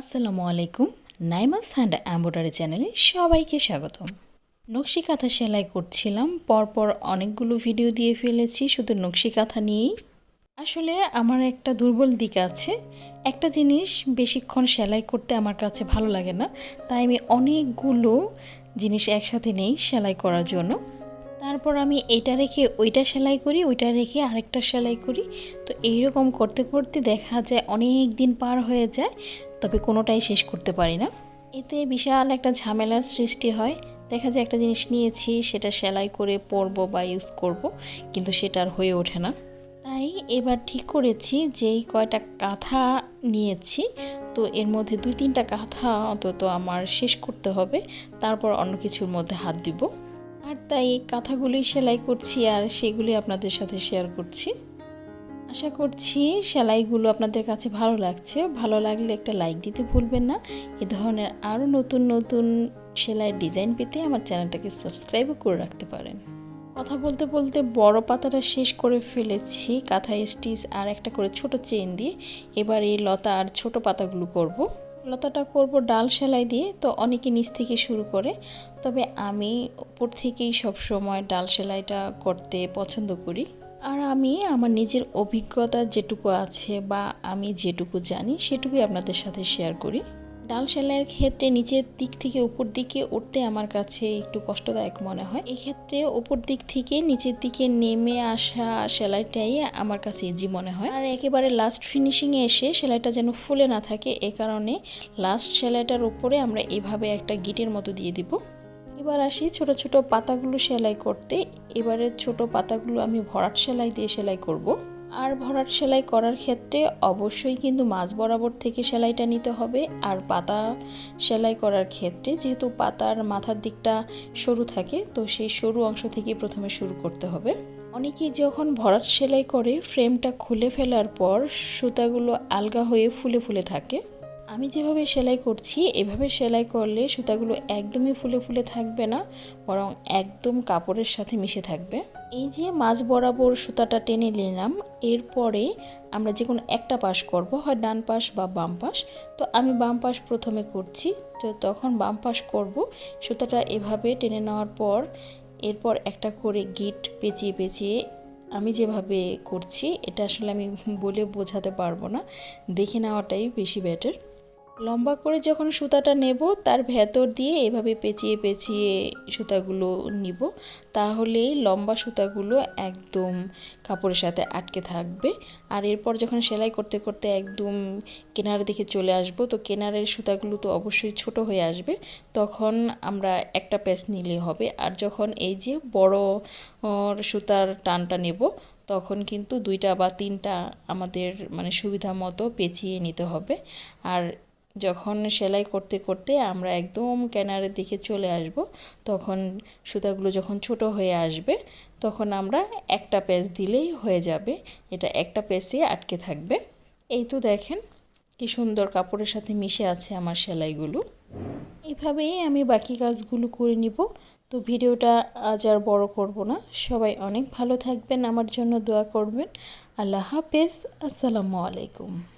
আসসালামু আলাইকুম। নাইমাস hand embroidery চ্যানেলে সবাইকে স্বাগতম। নকশি কাঁথা সেলাই করছিলাম, পরপর অনেকগুলো ভিডিও দিয়ে ফেলেছি, শুধু নকশি কাঁথা নিয়েই। আসলে আমার একটা দুর্বল দিক আছে। একটা জিনিস বেশিক্ষণ সেলাই করতে আমার কাছে ভালো লাগে না, তাই আমি অনেকগুলো জিনিস একসাথে নেই সেলাই করার জন্য। তারপর আমি এটা রেখে ওইটা সেলাই করি, ওইটা রেখে আরেকটা সেলাই করি। তো এইরকম করতে করতে দেখা যায় অনেক দিন পার হয়ে যায়, তবে কোনোটাই শেষ করতে পারি না। এতে বিশাল একটা ঝামেলার সৃষ্টি হয়। দেখা যায় একটা জিনিস নিয়েছি, সেটা সেলাই করে পরবো বা ইউজ করব, কিন্তু সেটা আর হয়ে ওঠে না। তাই এবার ঠিক করেছি যেই কয়টা কাঁথা নিয়েছি, তো এর মধ্যে দুই তিনটা কাঁথা অন্তত আমার শেষ করতে হবে। তারপর অন্য কিছুর মধ্যে হাত দিব। আর তাই এই কাঁথাগুলি সেলাই করছি আর সেগুলি আপনাদের সাথে শেয়ার করছি। আশা করছি সেলাইগুলো আপনাদের কাছে ভালো লাগছে। ভালো লাগলে একটা লাইক দিতে ভুলবেন না। এ ধরনের আরও নতুন নতুন সেলাইয়ের ডিজাইন পেতে আমার চ্যানেলটাকে সাবস্ক্রাইবও করে রাখতে পারেন। কথা বলতে বলতে বড় পাতাটা শেষ করে ফেলেছি। কাঁথা স্টিচ আর একটা করে ছোট চেন দিয়ে। এবার এই লতা আর ছোট পাতাগুলো করব। লতাটা করব ডাল সেলাই দিয়ে, তো অনেকে নিচ থেকে শুরু করে। তবে আমি উপর থেকেই সব সময় ডাল সেলাইটা করতে পছন্দ করি। আর আমি আমার নিজের অভিজ্ঞতা যেটুকু আছে বা আমি যেটুকু জানি, সেটুকুই আপনাদের সাথে শেয়ার করি। ডাল সেলাইয়ের ক্ষেত্রে নিচের দিক থেকে উপর দিকে উঠতে আমার কাছে একটু কষ্টদায়ক মনে হয়। এক্ষেত্রে উপর দিক থেকে নিচের দিকে নেমে আসা সেলাইটাই আমার কাছে ইজি মনে হয়। আর একেবারে লাস্ট ফিনিশিংয়ে এসে সেলাইটা যেন ফুলে না থাকে, এ কারণে লাস্ট সেলাইটার উপরে আমরা এভাবে একটা গিটের মতো দিয়ে দিব। এবার আসি ছোট ছোট পাতাগুলো সেলাই করতে। এবারে ছোট পাতাগুলো আমি ভরাট সেলাই দিয়ে সেলাই করব। আর ভরাট সেলাই করার ক্ষেত্রে অবশ্যই কিন্তু মাছ বরাবর থেকে সেলাইটা নিতে হবে। আর পাতা সেলাই করার ক্ষেত্রে যেহেতু পাতার মাথার দিকটা সরু থাকে, তো সেই সরু অংশ থেকে প্রথমে শুরু করতে হবে। অনেকেই যখন ভরাট সেলাই করে, ফ্রেমটা খুলে ফেলার পর সুতাগুলো আলগা হয়ে ফুলে ফুলে থাকে। আমি যেভাবে সেলাই করছি, এভাবে সেলাই করলে সুতাগুলো একদমই ফুলে ফুলে থাকবে না, বরং একদম কাপড়ের সাথে মিশে থাকবে। এই যে মাঝ বরাবর সুতাটা টেনে নিলাম, এরপরে আমরা যে কোনো একটা পাশ করব, হয় ডান পাশ বা বাম পাশ। তো আমি বাম পাশ প্রথমে করছি, তো তখন বাম পাশ করব। সুতাটা এভাবে টেনে নেওয়ার পর, এরপর একটা করে গিট পেঁচিয়ে পেঁচিয়ে আমি যেভাবে করছি, এটা আসলে আমি বলে বোঝাতে পারব না। দেখে নেওয়াটাই বেশি বেটার লম্বা করে যখন সুতাটা নেব, তার ভেতর দিয়ে এভাবে পেঁচিয়ে পেঁচিয়ে সুতাগুলো নিব। তাহলেই লম্বা সুতাগুলো একদম কাপড়ের সাথে আটকে থাকবে। আর এরপর যখন সেলাই করতে করতে একদম কেনার দিকে চলে আসব, তো কেনারের সুতাগুলো তো অবশ্যই ছোট হয়ে আসবে, তখন আমরা একটা প্যাচ নিলে হবে। আর যখন এই যে বড় সুতার টানটা নেব, তখন কিন্তু দুইটা বা তিনটা আমাদের মানে সুবিধা মতো পেঁচিয়ে নিতে হবে। আর যখন সেলাই করতে করতে আমরা একদম ক্যানারের দিকে চলে আসব, তখন সুতাগুলো যখন ছোট হয়ে আসবে, তখন আমরা একটা পেজ দিলেই হয়ে যাবে। এটা একটা পেজে আটকে থাকবে। এই তো দেখেন কি সুন্দর কাপড়ের সাথে মিশে আছে আমার সেলাইগুলো। এইভাবেই আমি বাকি কাজগুলো করে নিব। তো ভিডিওটা আজ আর বড় করব না। সবাই অনেক ভালো থাকবেন, আমার জন্য দোয়া করবেন। আল্লাহ হাফেজ। আসসালামু আলাইকুম।